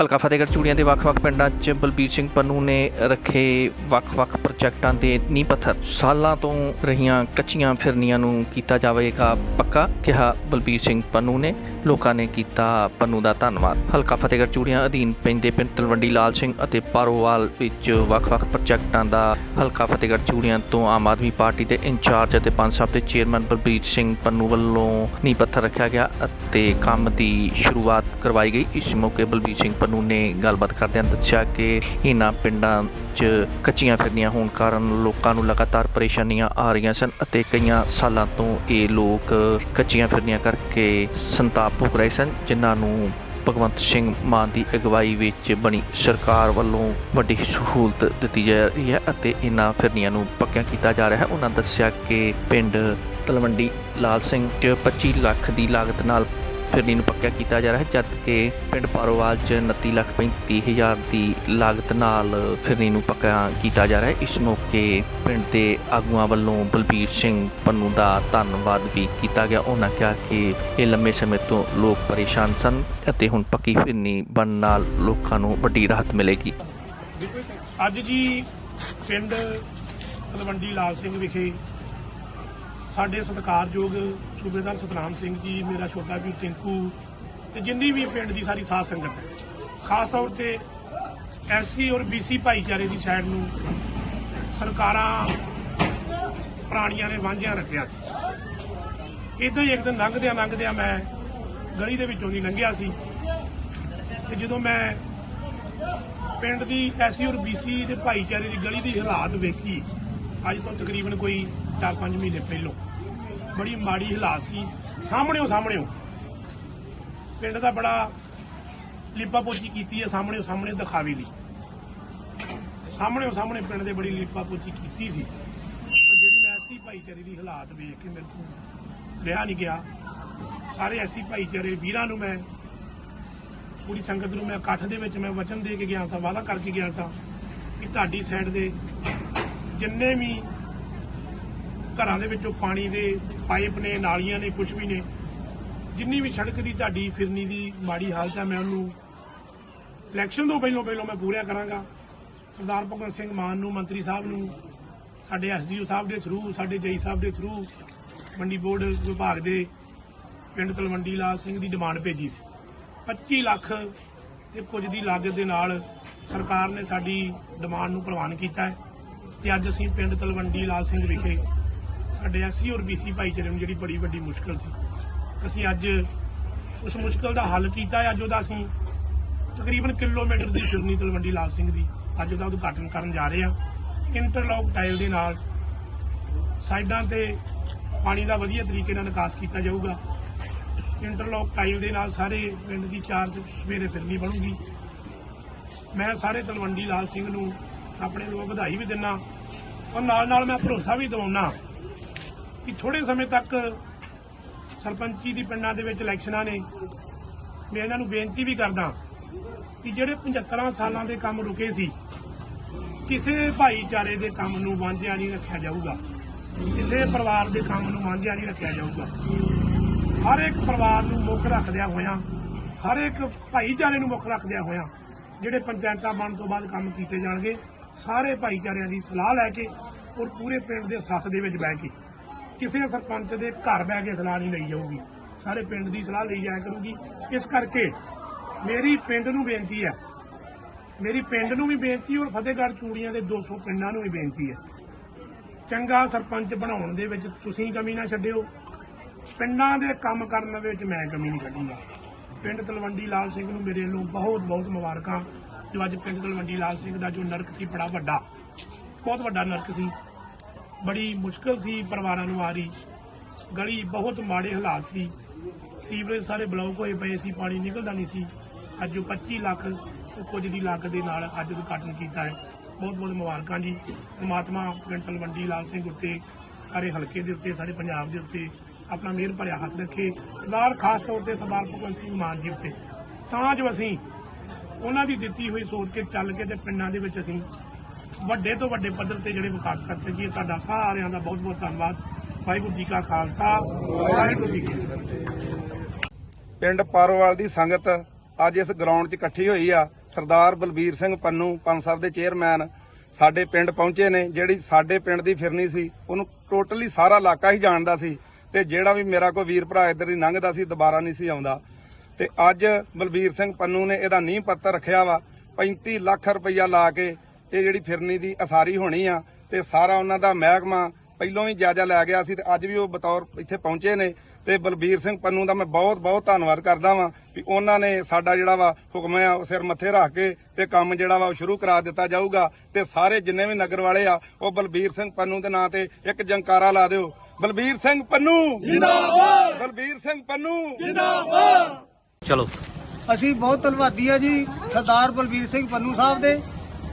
ਹਲਕਾ ਫਤਿਹਗੜ੍ਹ ਚੂੜੀਆਂ ਦੇ ਵੱਖ-ਵੱਖ ਪਿੰਡਾਂ 'ਚ ਬਲਬੀਰ ਸਿੰਘ ਪੰਨੂ ਨੇ ਰੱਖੇ ਵੱਖ-ਵੱਖ ਪ੍ਰੋਜੈਕਟਾਂ ਦੇ ਨੀਂਹ ਪੱਥਰ। ਸਾਲਾਂ ਤੋਂ ਰਹੀਆਂ ਕੱਚੀਆਂ ਫਿਰਨੀਆਂ ਨੂੰ ਕੀਤਾ ਜਾਵੇਗਾ ਪੱਕਾ, ਕਿਹਾ ਬਲਬੀਰ ਸਿੰਘ ਪੰਨੂ ਨੇ। ਲੋਕਾਂ ਨੇ ਕੀਤਾ ਪੰਨੂ ਦਾ ਧੰਨਵਾਦ। ਹਲਕਾ ਫਤਿਹਗੜ੍ਹ ਚੂੜੀਆਂ ਅਧੀਨ ਪੈਂਦੇ ਪਿੰਡ ਤਲਵੰਡੀ ਲਾਲ ਸਿੰਘ ਅਤੇ ਪਾਰੋਵਾਲ ਵਿੱਚ ਵੱਖ-ਵੱਖ ਪ੍ਰੋਜੈਕਟਾਂ ਦਾ ਹਲਕਾ ਫਤਿਹਗੜ੍ਹ ਚੂੜੀਆਂ ਤੋਂ ਆਮ ਆਦਮੀ ਪਾਰਟੀ ਦੇ ਇੰਚਾਰਜ ਅਤੇ ਪੰਜ ਸਾਹਿਬ ਦੇ ਚੇਅਰਮੈਨ ਬਲਬੀਰ ਸਿੰਘ ਪੰਨੂ ਵੱਲੋਂ ਨੀਂਹ ਪੱਥਰ ਰੱਖਿਆ ਗਿਆ ਅਤੇ ਕੰਮ ਦੀ ਸ਼ੁਰੂਆਤ ਕਰਵਾਈ ਗਈ। ਇਸ ਮੌਕੇ ਬਲਬੀਰ ਸਿੰਘ ਪੰਨੂ ਨੇ ਗੱਲਬਾਤ ਕਰਦਿਆਂ ਦੱਸਿਆ ਕਿ ਇਹਨਾਂ ਪਿੰਡਾਂ 'ਚ ਕੱਚੀਆਂ ਫਿਰਨੀਆਂ ਹੋਣ ਕਾਰਨ ਲੋਕਾਂ ਨੂੰ ਲਗਾਤਾਰ ਪਰੇਸ਼ਾਨੀਆਂ ਆ ਰਹੀਆਂ ਸਨ ਅਤੇ ਕਈਆਂ ਸਾਲਾਂ ਤੋਂ ਇਹ ਲੋਕ ਕੱਚੀਆਂ ਫਿਰਨੀਆਂ ਕਰਕੇ ਸੰਤਾਪ ਭੋਗ ਰਹੇ ਸਨ, ਜਿਨ੍ਹਾਂ ਨੂੰ ਭਗਵੰਤ ਸਿੰਘ ਮਾਨ ਦੀ ਅਗਵਾਈ ਵਿੱਚ ਬਣੀ ਸਰਕਾਰ ਵੱਲੋਂ ਵੱਡੀ ਸਹੂਲਤ ਦਿੱਤੀ ਜਾ ਰਹੀ ਹੈ ਅਤੇ ਇਹਨਾਂ ਫਿਰਨੀਆਂ ਨੂੰ ਪੱਕਿਆ ਕੀਤਾ ਜਾ ਰਿਹਾ ਹੈ। ਉਹਨਾਂ ਦੱਸਿਆ ਕਿ ਪਿੰਡ ਤਲਵੰਡੀ ਲਾਲ ਸਿੰਘ 'ਚ 25 ਲੱਖ ਦੀ ਲਾਗਤ ਨਾਲ ਫਿਰਨੀ ਨੂੰ ਪੱਕਿਆ ਕੀਤਾ ਜਾ ਰਿਹਾ ਹੈ, ਜਦ ਕਿ ਪਿੰਡ ਪਾਰੋਵਾਲ 'ਚ 29 ਲੱਖ 35 ਹਜ਼ਾਰ ਦੀ ਲਾਗਤ ਨਾਲ ਫਿਰਨੀ ਨੂੰ ਪੱਕਾ ਕੀਤਾ ਜਾ ਰਿਹਾ ਹੈ। ਇਸ ਮੌਕੇ ਪਿੰਡ ਦੇ ਆਗੂਆਂ ਵੱਲੋਂ ਬਲਬੀਰ ਸਿੰਘ ਪੰਨੂ ਦਾ ਧੰਨਵਾਦ ਵੀ ਕੀਤਾ ਗਿਆ। ਉਹਨਾਂ ਕਿਹਾ ਕਿ ਇਹ ਲੰਮੇ ਸਮੇਂ ਤੋਂ ਲੋਕ ਪਰੇਸ਼ਾਨ ਸਨ ਅਤੇ ਹੁਣ ਪੱਕੀ ਫਿਰਨੀ ਬਣਨ ਨਾਲ ਲੋਕਾਂ ਨੂੰ ਵੱਡੀ ਰਾਹਤ ਮਿਲੇਗੀ। ਅੱਜ ਜੀ ਪਿੰਡ ਤਲਵੰਡੀ ਲਾਲ ਸਿੰਘ ਵਿਖੇ ਸਾਡੇ ਸਤਿਕਾਰਯੋਗ ਸੂਬੇਦਾਰ ਸਤਨਾਮ ਸਿੰਘ ਜੀ, ਮੇਰਾ ਛੋਟਾ ਵੀ ਟਿੰਕੂ ਤੇ ਜਿੰਨੀ ਵੀ ਪਿੰਡ ਦੀ ਸਾਰੀ ਸਾਧ ਸੰਗਤ ਹੈ। ਖਾਸ ਤੌਰ ਤੇ ਐਸਸੀ ਔਰ ਬੀਸੀ ਭਾਈਚਾਰੇ ਦੀ ਸਾਈਡ ਨੂੰ ਸਰਕਾਰਾਂ ਪ੍ਰਾਣੀਆਂ ਨੇ ਵਾਂਝਿਆ ਰੱਖਿਆ ਸੀ। ਇਦਾਂ ਹੀ ਇੱਕ ਦਿਨ ਲੰਘਦਿਆਂ ਲੰਘਦਿਆਂ ਮੈਂ ਗਲੀ ਦੇ ਵਿੱਚੋਂ ਦੀ ਲੰਘਿਆ ਸੀ ਤੇ ਜਦੋਂ ਮੈਂ ਪਿੰਡ ਦੀ ਐਸਸੀ ਔਰ ਬੀਸੀ ਦੇ ਭਾਈਚਾਰੇ ਦੀ ਗਲੀ ਦੀ ਹਾਲਾਤ ਵੇਖੀ, ਅੱਜ ਤੋਂ ਤਕਰੀਬਨ ਕੋਈ 4-5 ਮਹੀਨੇ ਪਹਿਲੋਂ। ਬੜੀ ਮਾੜੀ ਹਾਲਾਤ ਸੀ। ਸਾਹਮਣੇੋਂ ਸਾਹਮਣੇੋਂ ਪਿੰਡ ਦਾ ਬੜਾ ਲਿਪਾ ਪੋਚੀ ਕੀਤੀ ਹੈ ਸਾਹਮਣੇ ਸਾਹਮਣੇ ਦਿਖਾਵੇ ਲਈ। ਸਾਹਮਣੇ ਸਾਹਮਣੇ ਪਿੰਡ ਦੇ ਬੜੀ ਲਿਪਾ ਪੋਚੀ ਕੀਤੀ ਸੀ। ਪਰ ਜਿਹੜੀ ਮੈਂ ਐਸੀ ਭਾਈਚਾਰੇ ਦੀ ਹਾਲਾਤ ਵੇਖ ਕੇ ਮੇਰੇ ਤੋਂ ਰਿਹਾ ਨਹੀਂ ਗਿਆ। ਸਾਰੇ ਐਸੀ ਭਾਈਚਾਰੇ ਵੀਰਾਂ ਨੂੰ ਮੈਂ, ਪੂਰੀ ਸੰਗਤ ਨੂੰ ਮੈਂ ਇਕੱਠ ਦੇ ਵਿੱਚ ਮੈਂ ਵਚਨ ਦੇ ਕੇ ਗਿਆ ਸਾਂ, ਵਾਅਦਾ ਕਰਕੇ ਗਿਆ ਸਾਂ ਕਿ ਤੁਹਾਡੀ ਸਾਈਡ ਦੇ ਜਿੰਨੇ ਵੀ ਘਰਾਂ ਦੇ ਵਿੱਚੋਂ ਪਾਣੀ ਦੇ ਪਾਈਪ ਨੇ, ਨਾਲੀਆਂ ਨੇ ਕੁਝ ਵੀ ਨੇ। ਜਿੰਨੀ ਵੀ ਸੜਕ ਦੀ ਤੁਹਾਡੀ ਫਿਰਨੀ ਦੀ ਮਾੜੀ ਹਾਲਤ ਹੈ, ਮੈਂ ਉਹਨੂੰ ਇਲੈਕਸ਼ਨ ਤੋਂ ਪਹਿਲਾਂ ਪਹਿਲਾਂ ਮੈਂ ਪੂਰਾ ਕਰਾਂਗਾ। ਸਰਦਾਰ ਭਗਵੰਤ ਸਿੰਘ ਮਾਨ ਨੂੰ, ਮੰਤਰੀ ਸਾਹਿਬ ਨੂੰ, ਸਾਡੇ ਐਸਡੀਓ ਸਾਹਿਬ ਦੇ ਥਰੂ ਸਾਡੇ ਜਈ ਸਾਹਿਬ ਦੇ ਥਰੂ ਮੰਡੀ ਬੋਰਡ ਵਿਭਾਗ ਦੇ ਪਿੰਡ ਤਲਵੰਡੀ ਲਾਲ ਸਿੰਘ ਦੀ ਡਿਮਾਂਡ ਭੇਜੀ ਸੀ। 25 ਲੱਖ ਤੇ ਕੁਝ ਦੀ ਲਾਗਤ ਦੇ ਨਾਲ ਸਰਕਾਰ ਨੇ ਸਾਡੀ ਡਿਮਾਂਡ ਨੂੰ ਪ੍ਰਵਾਨ ਕੀਤਾ ਹੈ। ਤੇ ਅੱਜ ਅਸੀਂ ਪਿੰਡ ਤਲਵੰਡੀ ਲਾਲ ਸਿੰਘ ਵਿਖੇ ਸਾਡੇ ਐਸਸੀ ਔਰ ਬੀਸੀ ਭਾਈਚਾਰੇ ਨੂੰ ਜਿਹੜੀ ਬੜੀ ਵੱਡੀ ਮੁਸ਼ਕਲ ਸੀ। ਅਸੀਂ ਅੱਜ ਉਸ ਮੁਸ਼ਕਲ ਦਾ ਹੱਲ ਕੀਤਾ ਅੱਜ ਉਹਦਾ ਅਸੀਂ ਤਕਰੀਬਨ ਕਿਲੋਮੀਟਰ ਦੀ ਫਿਰਨੀ ਤਲਵੰਡੀ ਲਾਲ ਸਿੰਘ ਦੀ ਅੱਜ ਉਹਦਾ ਉਦਘਾਟਨ ਕਰਨ ਜਾ ਰਹੇ ਹਾਂ। ਇੰਟਰਲੌਕ ਟਾਈਲ ਦੇ ਨਾਲ ਸਾਈਡਾਂ ਤੇ ਪਾਣੀ ਦਾ ਵਧੀਆ ਤਰੀਕੇ ਨਾਲ ਨਿਕਾਸ ਕੀਤਾ ਜਾਊਗਾ। ਇੰਟਰਲੌਕ ਟਾਈਲ ਦੇ ਨਾਲ ਸਾਰੇ ਪਿੰਡ ਦੀ ਚਾਰਜ ਸਵੇਰੇ ਫਿਰਨੀ ਬਣੂਗੀ। ਮੈਂ ਸਾਰੇ ਤਲਵੰਡੀ ਲਾਲ ਸਿੰਘ ਨੂੰ ਆਪਣੇ ਵੱਲੋਂ ਵਧਾਈ ਵੀ ਦਿੰਨਾ। ਔਰ ਨਾਲ ਨਾਲ ਮੈਂ ਭਰੋਸਾ ਵੀ ਦਿਵਾਉਣਾ ਕਿ ਥੋੜੇ ਸਮੇਂ ਤੱਕ ਸਰਪੰਚੀ ਦੀ ਪਿੰਡਾਂ ਦੇ ਵਿੱਚ ਇਲੈਕਸ਼ਨਾਂ ਨੇ, ਮੈਂ ਇਹਨਾਂ ਨੂੰ ਬੇਨਤੀ ਵੀ ਕਰਦਾ ਕਿ ਜਿਹੜੇ 75 ਸਾਲਾਂ ਦੇ ਕੰਮ ਰੁਕੇ ਸੀ, ਕਿਸੇ ਭਾਈਚਾਰੇ ਦੇ ਕੰਮ ਨੂੰ ਵਾਂਝਿਆ ਨਹੀਂ ਰੱਖਿਆ ਜਾਊਗਾ। ਕਿਸੇ ਪਰਿਵਾਰ ਦੇ ਕੰਮ ਨੂੰ ਵਾਂਝਿਆ ਨਹੀਂ ਰੱਖਿਆ ਜਾਊਗਾ। ਹਰ ਇੱਕ ਪਰਿਵਾਰ ਨੂੰ ਮੁੱਖ ਰੱਖਦਿਆਂ ਹੋਇਆਂ, ਹਰ ਇੱਕ ਭਾਈਚਾਰੇ ਨੂੰ ਮੁੱਖ ਰੱਖਦਿਆਂ ਹੋਇਆਂ, ਜਿਹੜੇ ਪੰਚਾਇਤਾਂ ਬਣਨ ਤੋਂ ਬਾਅਦ ਕੰਮ ਕੀਤੇ ਜਾਣਗੇ, ਸਾਰੇ ਭਾਈਚਾਰਿਆਂ ਦੀ ਸਲਾਹ ਲੈ ਕੇ ਔਰ ਪੂਰੇ ਪਿੰਡ ਦੇ ਸੱਥ ਦੇ ਵਿੱਚ ਬਹਿ ਕੇ ਕਿਸੇ ਸਰਪੰਚ ਦੇ ਘਰ ਬਹਿ ਕੇ ਸਲਾਹ ਨਹੀਂ ਲਈ ਜਾਊਗੀ। ਸਾਰੇ ਪਿੰਡ ਦੀ ਸਲਾਹ ਲਈ ਜਾਇਆ ਕਰੂਗੀ। ਇਸ ਕਰਕੇ ਮੇਰੀ ਪਿੰਡ ਨੂੰ ਬੇਨਤੀ ਹੈ। ਮੇਰੀ ਪਿੰਡ ਨੂੰ ਵੀ ਬੇਨਤੀ ਔਰ ਫਤਿਹਗੜ੍ਹ ਚੂੜੀਆਂ ਦੇ 200 ਪਿੰਡਾਂ ਨੂੰ ਵੀ ਬੇਨਤੀ ਹੈ। ਚੰਗਾ ਸਰਪੰਚ ਬਣਾਉਣ ਦੇ ਵਿੱਚ ਤੁਸੀਂ ਕਮੀ ਨਾ ਛੱਡਿਓ। ਪਿੰਡਾਂ ਦੇ ਕੰਮ ਕਰਨ ਦੇ ਵਿੱਚ ਮੈਂ ਕਮੀ ਨਹੀਂ ਕੱਢੂੰਗਾ ਪਿੰਡ ਤਲਵੰਡੀ ਲਾਲ ਸਿੰਘ ਨੂੰ ਮੇਰੇ ਵੱਲੋਂ ਬਹੁਤ ਬਹੁਤ ਮੁਬਾਰਕਾਂ। ਜੋ ਅੱਜ ਪਿੰਡ ਤਲਵੰਡੀ ਲਾਲ ਸਿੰਘ ਦਾ ਜੋ ਨਰਕ ਸੀ, ਬੜਾ ਵੱਡਾ। ਬਹੁਤ ਵੱਡਾ ਨਰਕ ਸੀ। ਬੜੀ ਮੁਸ਼ਕਲ ਸੀ ਪਰਿਵਾਰਾਂ ਨੂੰ ਆ ਰਹੀ। ਗਲੀ ਬਹੁਤ ਮਾੜੇ ਹਾਲਾਤ ਸੀ। ਸੀਵਰੇਜ ਸਾਰੇ ਬਲੌਕ ਹੋਏ ਪਏ ਸੀ, ਪਾਣੀ ਨਿਕਲਦਾ ਨਹੀਂ ਸੀ। ਅੱਜ ਜੋ 25 ਲੱਖ ਕੁਝ ਦੀ ਲੱਖ ਦੇ ਨਾਲ ਅੱਜ ਉਦਘਾਟਨ ਕੀਤਾ ਹੈ। ਬਹੁਤ ਬਹੁਤ ਮੁਬਾਰਕਾਂ ਜੀ। ਪਰਮਾਤਮਾ ਪਿੰਡ ਤਲਵੰਡੀ ਲਾਲ ਸਿੰਘ ਉੱਤੇ ਸਾਰੇ ਹਲਕੇ ਦੇ ਉੱਤੇ, ਸਾਰੇ ਪੰਜਾਬ ਦੇ ਉੱਤੇ ਆਪਣਾ ਮਿਹਰ ਭਰਿਆ ਹੱਥ ਰੱਖੇ। ਸਰਦਾਰ, ਖਾਸ ਤੌਰ ਤੇ ਸਰਦਾਰ ਭਗਵੰਤ ਸਿੰਘ ਮਾਨ ਜੀ ਉੱਤੇ। ਤਾਂ ਜੋ ਅਸੀਂ ਉਹਨਾਂ ਦੀ ਦਿੱਤੀ ਹੋਈ ਸੋਚ ਕੇ ਚੱਲ ਕੇ ਤੇ ਪਿੰਡਾਂ ਦੇ ਵਿੱਚ ਅਸੀਂ ਵੱਡੇ ਤੋਂ ਵੱਡੇ ਪੱਧਰ ਤੇ ਜਿਹੜੇ ਵਿਕਾਸ ਕਰਦੇ ਜੀ, ਤੁਹਾਡਾ ਸਾਰਿਆਂ ਦਾ ਬਹੁਤ ਬਹੁਤ ਧੰਨਵਾਦ। ਵਾਹਿਗੁਰੂ ਜੀ ਕਾ ਖਾਲਸਾ, ਵਾਹਿਗੁਰੂ ਜੀ ਕੀ ਫਤਿਹ। ਪਿੰਡ ਪਾਰੋਵਾਲ ਦੀ ਸੰਗਤ ਅੱਜ ਇਸ ਗਰਾਊਂਡ 'ਚ ਇਕੱਠੀ ਹੋਈ ਆ। ਸਰਦਾਰ ਬਲਬੀਰ ਸਿੰਘ ਪੰਨੂ, ਪੰਨ ਸਾਹਿਬ ਦੇ ਚੇਅਰਮੈਨ ਸਾਡੇ ਪਿੰਡ ਪਹੁੰਚੇ ਨੇ, ਜਿਹੜੀ ਸਾਡੇ ਪਿੰਡ ਦੀ ਫਿਰਨੀ ਸੀ, ਉਹਨੂੰ ਟੋਟਲੀ ਸਾਰਾ ਇਲਾਕਾ ਹੀ ਜਾਣਦਾ ਸੀ ਤੇ ਜਿਹੜਾ ਵੀ ਮੇਰਾ ਕੋਈ ਵੀਰ ਭਰਾ ਇੱਧਰ ਹੀ ਲੰਘਦਾ ਸੀ, ਦੁਬਾਰਾ ਨਹੀਂ ਸੀ ਆਉਂਦਾ। ਤੇ ਅੱਜ ਬਲਬੀਰ ਸਿੰਘ ਪੰਨੂ ਨੇ ਇਹਦਾ ਨੀਂਹ ਪੱਤਰ ਰੱਖਿਆ ਵਾ 35 ਲੱਖ ਰੁਪਈਆ ਲਾ ਕੇ ਇਹ ਜਿਹੜੀ ਫਿਰਨੀ ਦੀ ਅਸਾਰੀ ਹੋਣੀ ਆ ਤੇ ਸਾਰਾ ਉਹਨਾਂ ਦਾ ਮਹਿਕਮਾ ਪਹਿਲੋਂ ਹੀ ਜਾਇਜ਼ਾ ਲੈ ਗਿਆ ਸੀ ਤੇ ਅੱਜ ਵੀ ਉਹ ਬਤੌਰ ਇੱਥੇ ਪਹੁੰਚੇ ਨੇ ਤੇ ਬਲਬੀਰ ਸਿੰਘ ਪੰਨੂ ਦਾ ਮੈਂ ਬਹੁਤ ਬਹੁਤ ਧੰਨਵਾਦ ਕਰਦਾ ਵਾਂ ਵੀ ਉਹਨਾਂ ਨੇ ਸਾਡਾ ਜਿਹੜਾ ਵਾ ਹੁਕਮ ਆ ਉਹ ਸਿਰ ਮੱਥੇ ਰੱਖ ਕੇ ਤੇ ਕੰਮ ਜਿਹੜਾ ਵਾ ਉਹ ਸ਼ੁਰੂ ਕਰਾ ਦਿੱਤਾ ਜਾਊਗਾ ਤੇ ਸਾਰੇ ਜਿੰਨੇ ਵੀ ਨਗਰ ਵਾਲੇ ਆ ਉਹ ਬਲਬੀਰ ਸਿੰਘ ਪੰਨੂ ਦੇ ਨਾਂ ਤੇ ਇੱਕ ਜੰਕਾਰਾ ਲਾ ਦਿਓ। ਬਲਬੀਰ ਸਿੰਘ ਪੰਨੂ! ਜਿੰਦਾਬਾਦ! ਬਲਬੀਰ ਸਿੰਘ ਪੰਨੂ! ਚਲੋ। ਅਸੀਂ ਬਹੁਤ ਧੰਨਵਾਦੀ ਆ ਜੀ ਸਰਦਾਰ ਬਲਵੀਰ ਸਿੰਘ ਪੰਨੂ ਸਾਹਿਬ ਦੇ।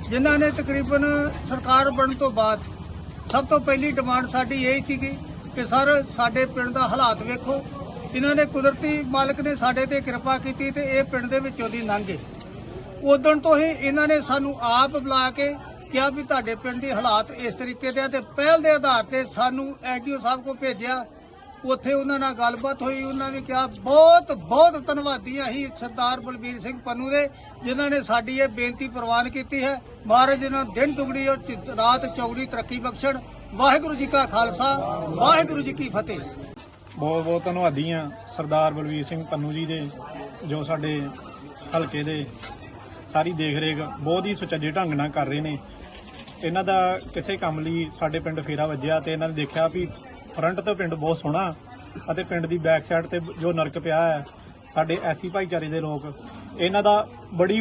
ਜਿਨ੍ਹਾਂ ਨੇ ਤਕਰੀਬਨ ਸਰਕਾਰ ਬਣਨ ਤੋਂ ਬਾਅਦ ਸਭ ਤੋਂ ਪਹਿਲੀ ਡਿਮਾਂਡ ਸਾਡੀ ਇਹ ਸੀਗੀ ਕਿ ਸਰ, ਸਾਡੇ ਪਿੰਡ ਦਾ ਹਾਲਾਤ ਵੇਖੋ। ਇਹਨਾਂ ਨੇ ਕੁਦਰਤੀ ਮਾਲਕ ਨੇ ਸਾਡੇ ਤੇ ਕਿਰਪਾ ਕੀਤੀ ਤੇ ਇਹ ਪਿੰਡ ਦੇ ਵਿੱਚੋਂ ਦੀ ਲੰਘੇ ਉਦੋਂ ਤੋਂ ਹੀ ਇਹਨਾਂ ਨੇ ਸਾਨੂੰ ਆਪ ਬੁਲਾ ਕੇ ਕਿਹਾ ਵੀ ਤੁਹਾਡੇ ਪਿੰਡ ਦੇ ਹਾਲਾਤ ਇਸ ਤਰੀਕੇ ਦੇ ਆ ਤੇ ਪਹਿਲ ਦੇ ਆਧਾਰ ਤੇ ਸਾਨੂੰ ਐਡੀਓ ਸਾਹਿਬ ਕੋ ਭੇਜਿਆ ਉੱਥੇ ਉਹਨਾਂ ਨਾਲ ਗੱਲਬਾਤ ਹੋਈ, ਉਹਨਾਂ ਨੇ ਕਿਹਾ, ਬਹੁਤ ਬਹੁਤ ਧੰਨਵਾਦੀ ਹਾਂ ਅਸੀਂ ਸਰਦਾਰ ਬਲਬੀਰ ਸਿੰਘ ਪੰਨੂ ਦੇ, ਜਿਨ੍ਹਾਂ ਨੇ ਸਾਡੀ ਇਹ ਬੇਨਤੀ ਪ੍ਰਵਾਨ ਕੀਤੀ ਹੈ। ਮਹਾਰਾਜ ਇਹਨਾਂ ਦਿਨ ਦੁਗਣੀ ਔਰ ਰਾਤ ਚੌਗਣੀ ਤਰੱਕੀ ਬਖਸ਼ਣ। ਵਾਹਿਗੁਰੂ ਜੀ ਕਾ ਖਾਲਸਾ, ਵਾਹਿਗੁਰੂ ਜੀ ਕੀ ਫਤਿਹ। ਬਹੁਤ ਬਹੁਤ ਧੰਨਵਾਦੀ ਆ ਸਰਦਾਰ ਬਲਬੀਰ ਸਿੰਘ ਪੰਨੂ ਜੀ ਦੇ, ਜੋ ਸਾਡੇ ਹਲਕੇ ਦੇ ਸਾਰੀ ਦੇਖ ਰੇਖ ਬਹੁਤ ਹੀ ਸੁਚੱਜੇ ਢੰਗ ਨਾਲ ਕਰ ਰਹੇ ਨੇ। ਇਹਨਾਂ ਦਾ ਕਿਸੇ ਕੰਮ ਲਈ ਸਾਡੇ ਪਿੰਡ ਫੇਰਾ ਵੱਜਿਆ ਤੇ ਇਹਨਾਂ ਨੇ ਦੇਖਿਆ ਵੀ ਫਰੰਟ ਤੋਂ ਪਿੰਡ ਬਹੁਤ ਸੋਹਣਾ ਅਤੇ ਪਿੰਡ ਦੀ ਬੈਕ ਸਾਈਡ ਤੇ ਜੋ ਨਰਕ ਪਿਆ ਹੈ, ਸਾਡੇ ਐਸੀ ਭਾਈਚਾਰੇ ਦੇ ਲੋਕ, ਇਹਨਾਂ ਦਾ ਬੜੀ